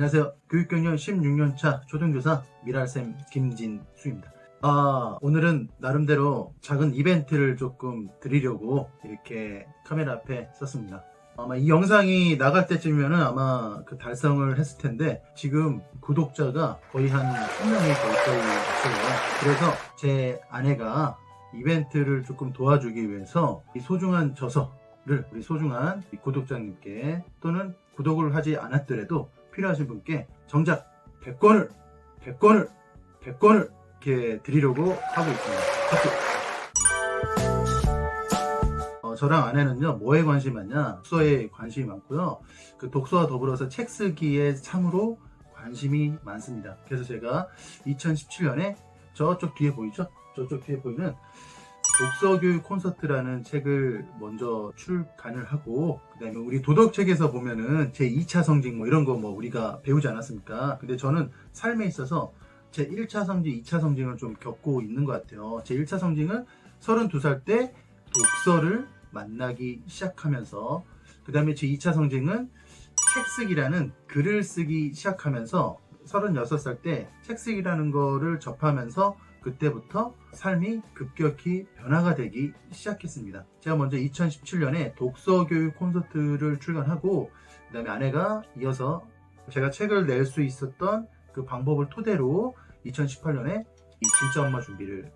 안녕하세요. 교육경력 16년차 초등교사 미랄쌤 김진수입니다. 아, 오늘은 나름대로 작은 이벤트를 조금 드리려고 이렇게 카메라 앞에 섰습니다. 아마 이 영상이 나갈 때쯤이면은 아마 그 달성을 했을 텐데 지금 구독자가 거의 한 1000명이 가까이 있어요. 그래서 제 아내가 이벤트를 조금 도와주기 위해서 이 소중한 저서를 우리 소중한 이 구독자님께 또는 구독을 하지 않았더라도 필요하신 분께 정작 100권을 100권을 100권을 이렇게 드리려고 하고 있습니다. 어, 저랑 아내는요 뭐에 관심이 많냐? 독서에 관심이 많고요. 그 독서와 더불어서 책 쓰기에 참으로 관심이 많습니다. 그래서 제가 2017년에 저쪽 뒤에 보이죠? 저쪽 뒤에 보이는 독서교육 콘서트라는 책을 먼저 출간을 하고 그다음에 우리 도덕책에서 보면은 제 2차 성징 뭐 이런 거 뭐 우리가 배우지 않았습니까? 근데 저는 삶에 있어서 제 1차 성징, 2차 성징을 좀 겪고 있는 것 같아요. 제 1차 성징은 32살 때 독서를 만나기 시작하면서 그 다음에 제 2차 성징은 책 쓰기라는 글을 쓰기 시작하면서 36살 때 책 쓰기라는 거를 접하면서 그때부터 삶이 급격히 변화가 되기 시작했습니다. 제가 먼저 2017년에 독서교육 콘서트를 출간하고 그 다음에 아내가 이어서 제가 책을 낼 수 있었던 그 방법을 토대로 2018년에 이 진짜 엄마 준비를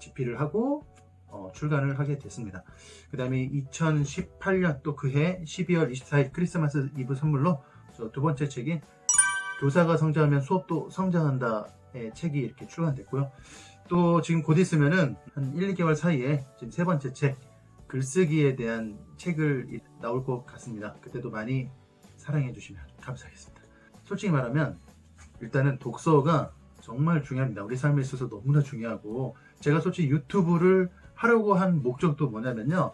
집필을 하고 어, 출간을 하게 됐습니다. 그 다음에 2018년 또 그해 12월 24일 크리스마스 이브 선물로 저두 번째 책인 교사가 성장하면 수업도 성장한다의 책이 이렇게 출간됐고요. 또 지금 곧 있으면은 한 1, 2개월 사이에 지금 세 번째 책 글쓰기에 대한 책을 이- 나올 것 같습니다. 그때도 많이 사랑해 주시면 감사하겠습니다. 솔직히 말하면 일단은 독서가 정말 중요합니다. 우리 삶에 있어서 너무나 중요하고 제가 솔직히 유튜브를 하려고 한 목적도 뭐냐면요.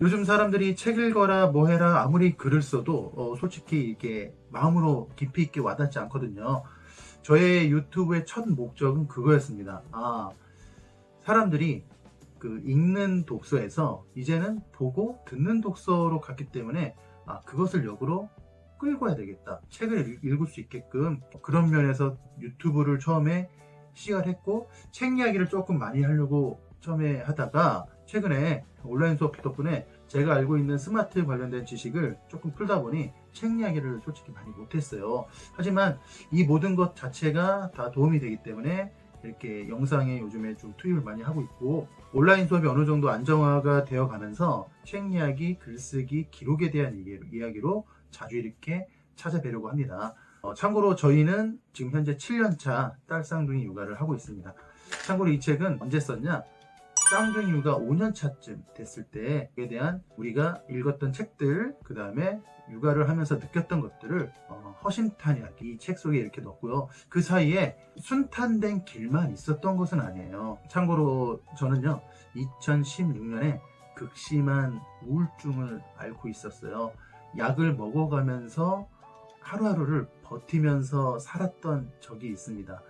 요즘 사람들이 책 읽어라 뭐 해라 아무리 글을 써도 어, 솔직히 이게 마음으로 깊이 있게 와닿지 않거든요. 저의 유튜브의 첫 목적은 그거였습니다. 아 사람들이 그 읽는 독서에서 이제는 보고 듣는 독서로 갔기 때문에 아 그것을 역으로 끌고 와야 되겠다. 책을 읽- 읽을 수 있게끔 그런 면에서 유튜브를 처음에 시작을 했고 책 이야기를 조금 많이 하려고 처음에 하다가 최근에 온라인 수업 덕분에 제가 알고 있는 스마트 관련된 지식을 조금 풀다 보니 책 이야기를 솔직히 많이 못했어요. 하지만 이 모든 것 자체가 다 도움이 되기 때문에 이렇게 영상에 요즘에 좀 투입을 많이 하고 있고 온라인 수업이 어느 정도 안정화가 되어 가면서 책 이야기, 글쓰기, 기록에 대한 이야기로, 자주 이렇게 찾아뵈려고 합니다. 어, 참고로 저희는 지금 현재 7년차 딸 쌍둥이 육아를 하고 있습니다. 참고로 이 책은 언제 썼냐? 쌍둥이 육아 5년 차쯤 됐을 때에 대한 우리가 읽었던 책들, 그 다음에 육아를 하면서 느꼈던 것들을 어, 허심탄회하게 이 책 속에 이렇게 넣었고요. 그 사이에 순탄된 길만 있었던 것은 아니에요. 참고로 저는요, 2016년에 극심한 우울증을 앓고 있었어요. 약을 먹어가면서 하루하루를 버티면서 살았던 적이 있습니다.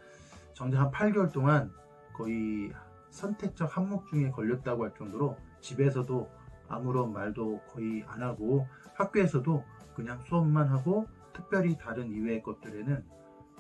정작 한 8개월 동안 거의 선택적 한목중에 걸렸다고 할 정도로 집에서도 아무런 말도 거의 안 하고 학교에서도 그냥 수업만 하고 특별히 다른 이외의 것들에는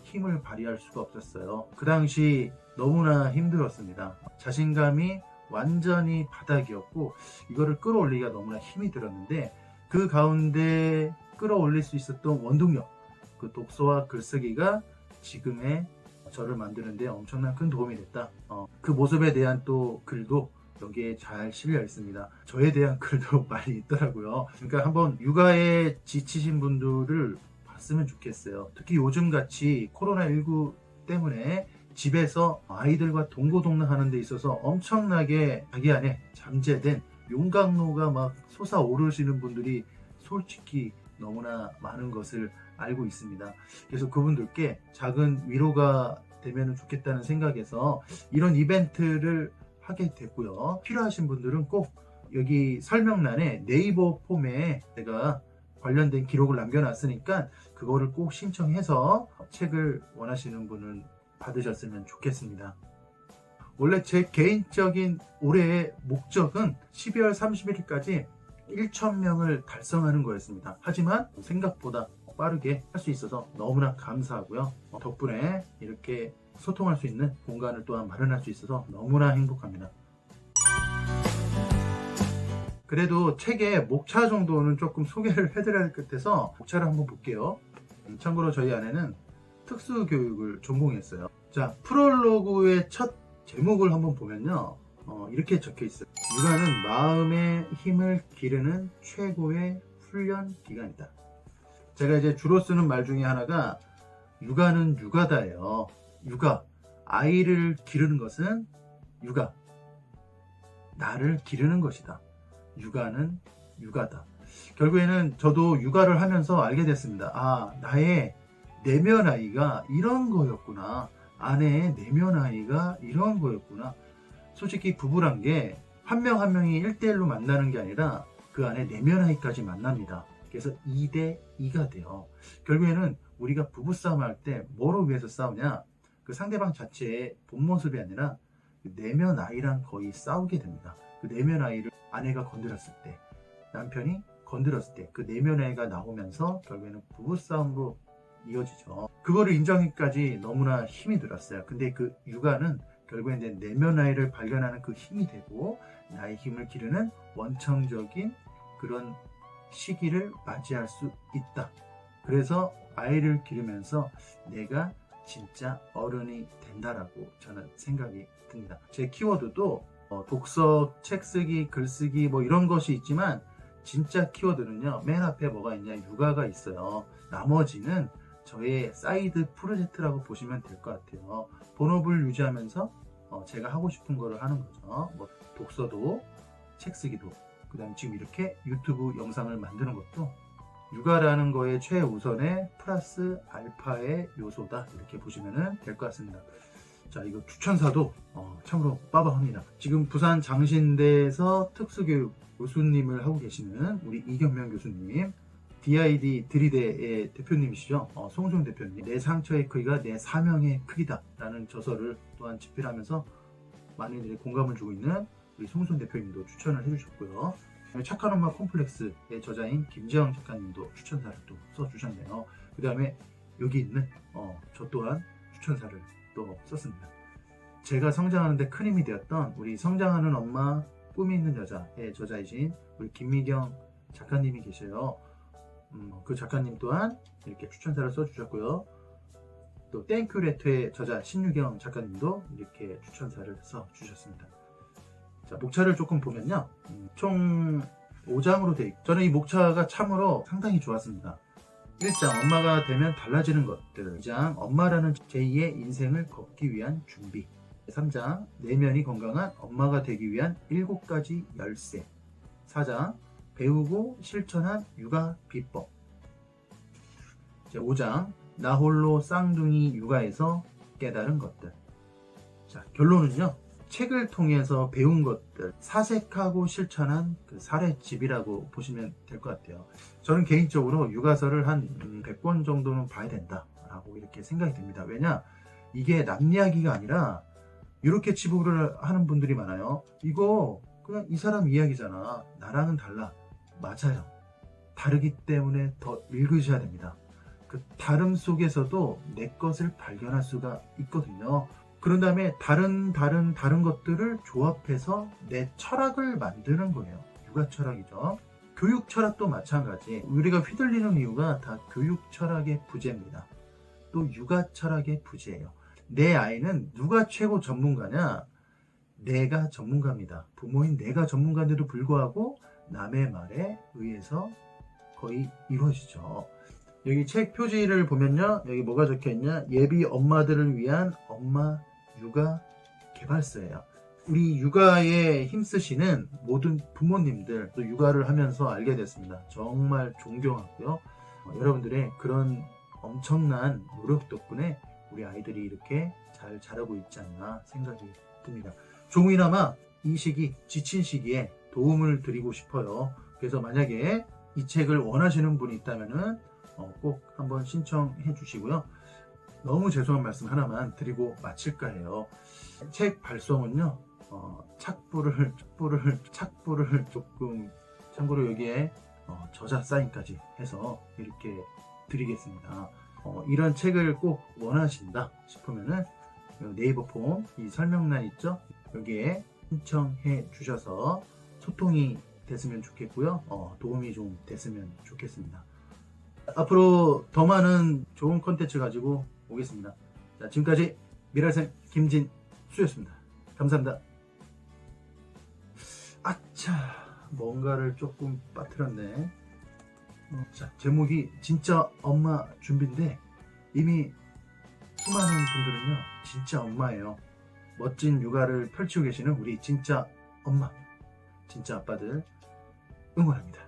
힘을 발휘할 수가 없었어요. 그 당시 너무나 힘들었습니다. 자신감이 완전히 바닥이었고 이거를 끌어올리기가 너무나 힘이 들었는데 그 가운데 끌어올릴 수 있었던 원동력 그 독서와 글쓰기가 지금의 저를 만드는데 엄청난 큰 도움이 됐다. 어, 그 모습에 대한 또 글도 여기에 잘 실려 있습니다. 저에 대한 글도 많이 있더라고요. 그러니까 한번 육아에 지치신 분들을 봤으면 좋겠어요. 특히 요즘 같이 코로나19 때문에 집에서 아이들과 동고동락 하는 데 있어서 엄청나게 자기 안에 잠재된 용광로가 막 솟아오르시는 분들이 솔직히 너무나 많은 것을 알고 있습니다. 그래서 그분들께 작은 위로가 되면 좋겠다는 생각에서 이런 이벤트를 하게 됐고요. 필요하신 분들은 꼭 여기 설명란에 네이버 폼에 제가 관련된 기록을 남겨놨으니까 그거를 꼭 신청해서 책을 원하시는 분은 받으셨으면 좋겠습니다. 원래 제 개인적인 올해의 목적은 12월 31일까지 1,000명을 달성하는 거였습니다. 하지만 생각보다 빠르게 할 수 있어서 너무나 감사하고요. 어, 덕분에 이렇게 소통할 수 있는 공간을 또한 마련할 수 있어서 너무나 행복합니다. 그래도 책의 목차 정도는 조금 소개를 해드려야 할 것 같아서 목차를 한번 볼게요. 음, 참고로 저희 아내는 특수교육을 전공했어요. 자, 프롤로그의 첫 제목을 한번 보면요. 어, 이렇게 적혀 있어요. 육아는 마음의 힘을 기르는 최고의 훈련 기간이다. 제가 이제 주로 쓰는 말 중에 하나가 육아는 육아다예요. 육아. 아이를 기르는 것은 육아. 나를 기르는 것이다. 육아는 육아다. 결국에는 저도 육아를 하면서 알게 됐습니다. 아, 나의 내면 아이가 이런 거였구나. 아내의 내면 아이가 이런 거였구나. 솔직히 부부란 게 한 명한 명이 1대1로 만나는 게 아니라 그 안에 내면 아이까지 만납니다. 그래서 2대 2가 돼요. 결국에는 우리가 부부싸움 할 때 뭐로 위해서 싸우냐? 그 상대방 자체의 본 모습이 아니라 그 내면 아이랑 거의 싸우게 됩니다. 그 내면 아이를 아내가 건드렸을 때, 남편이 건드렸을 때, 그 내면 아이가 나오면서 결국에는 부부싸움으로 이어지죠. 그거를 인정하기까지 너무나 힘이 들었어요. 근데 그 육아는 이제 내면 아이를 발견하는 그 힘이 되고 나의 힘을 기르는 원천적인 그런 시기를 맞이할 수 있다. 그래서 아이를 기르면서 내가 진짜 어른이 된다라고 저는 생각이 듭니다. 제 키워드도 어, 독서, 책 쓰기, 글 쓰기 뭐 이런 것이 있지만 진짜 키워드는요 맨 앞에 뭐가 있냐 육아가 있어요. 나머지는 저의 사이드 프로젝트라고 보시면 될 것 같아요. 본업을 유지하면서 어, 제가 하고 싶은 거를 하는 거죠. 뭐 독서도 책 쓰기도 그 다음 지금 이렇게 유튜브 영상을 만드는 것도 육아라는 거의 최우선의 플러스 알파의 요소다 이렇게 보시면 될 것 같습니다. 자 이거 추천사도 어, 참으로 빠방합니다. 지금 부산 장신대에서 특수교육 교수님을 하고 계시는 우리 이경명 교수님 DID 드리대의 대표님이시죠. 어, 송종 대표님. 내 상처의 크기가 내 사명의 크기다 라는 저서를 또한 집필하면서 많은 이들이 공감을 주고 있는 우리 송송 대표님도 추천을 해주셨고요. 착한 엄마 콤플렉스의 저자인 김재영 작가님도 추천사를 또 써주셨네요. 그 다음에 여기 있는 어, 저 또한 추천사를 또 썼습니다. 제가 성장하는데 큰 힘이 되었던 우리 성장하는 엄마 꿈이 있는 여자의 저자이신 우리 김미경 작가님이 계셔요. 음, 그 작가님 또한 이렇게 추천사를 써주셨고요. 또 땡큐 레터의 저자 신유경 작가님도 이렇게 추천사를 써주셨습니다. 자, 목차를 조금 보면요. 음, 총 5장으로 돼 있고 저는 이 목차가 참으로 상당히 좋았습니다. 1장 엄마가 되면 달라지는 것들 2장 엄마라는 제2의 인생을 걷기 위한 준비 3장 내면이 건강한 엄마가 되기 위한 7가지 열쇠 4장 배우고 실천한 육아 비법. 이제 5장 나 홀로 쌍둥이 육아에서 깨달은 것들. 자, 결론은요. 책을 통해서 배운 것들, 사색하고 실천한 그 사례집이라고 보시면 될 것 같아요. 저는 개인적으로 육아서를 한 100권 정도는 봐야 된다라고 이렇게 생각이 듭니다. 왜냐? 이게 남 이야기가 아니라 이렇게 치부를 하는 분들이 많아요. 이거 그냥 이 사람 이야기잖아. 나랑은 달라. 맞아요. 다르기 때문에 더 읽으셔야 됩니다. 그 다름 속에서도 내 것을 발견할 수가 있거든요. 그런 다음에 다른 다른 다른 것들을 조합해서 내 철학을 만드는 거예요. 육아 철학이죠. 교육 철학도 마찬가지. 우리가 휘둘리는 이유가 다 교육 철학의 부재입니다. 또 육아 철학의 부재예요. 내 아이는 누가 최고 전문가냐? 내가 전문가입니다. 부모인 내가 전문가인데도 불구하고 남의 말에 의해서 거의 이루어지죠. 여기 책 표지를 보면요. 여기 뭐가 적혀 있냐? 예비 엄마들을 위한 엄마 육아 개발서예요. 우리 육아에 힘쓰시는 모든 부모님들 또 육아를 하면서 알게 됐습니다. 정말 존경하고요. 어, 여러분들의 그런 엄청난 노력 덕분에 우리 아이들이 이렇게 잘 자라고 있지 않나 생각이 듭니다. 조금이나마 이 시기, 지친 시기에 도움을 드리고 싶어요. 그래서 만약에 이 책을 원하시는 분이 있다면 꼭 한번 신청해 주시고요. 너무 죄송한 말씀 하나만 드리고 마칠까 해요. 책 발송은요, 어, 착부를, 착부를, 착부를 조금, 참고로 여기에 어, 저자 사인까지 해서 이렇게 드리겠습니다. 어, 이런 책을 꼭 원하신다 싶으면은 네이버 폼 이 설명란 있죠? 여기에 신청해 주셔서 소통이 됐으면 좋겠고요. 어, 도움이 좀 됐으면 좋겠습니다. 앞으로 더 많은 좋은 컨텐츠 가지고 오겠습니다. 자, 지금까지 미라생 김진수였습니다. 감사합니다. 아차, 뭔가를 조금 빠뜨렸네. 어, 자, 제목이 진짜 엄마 준비인데 이미 수많은 분들은요, 진짜 엄마예요. 멋진 육아를 펼치고 계시는 우리 진짜 엄마, 진짜 아빠들 응원합니다.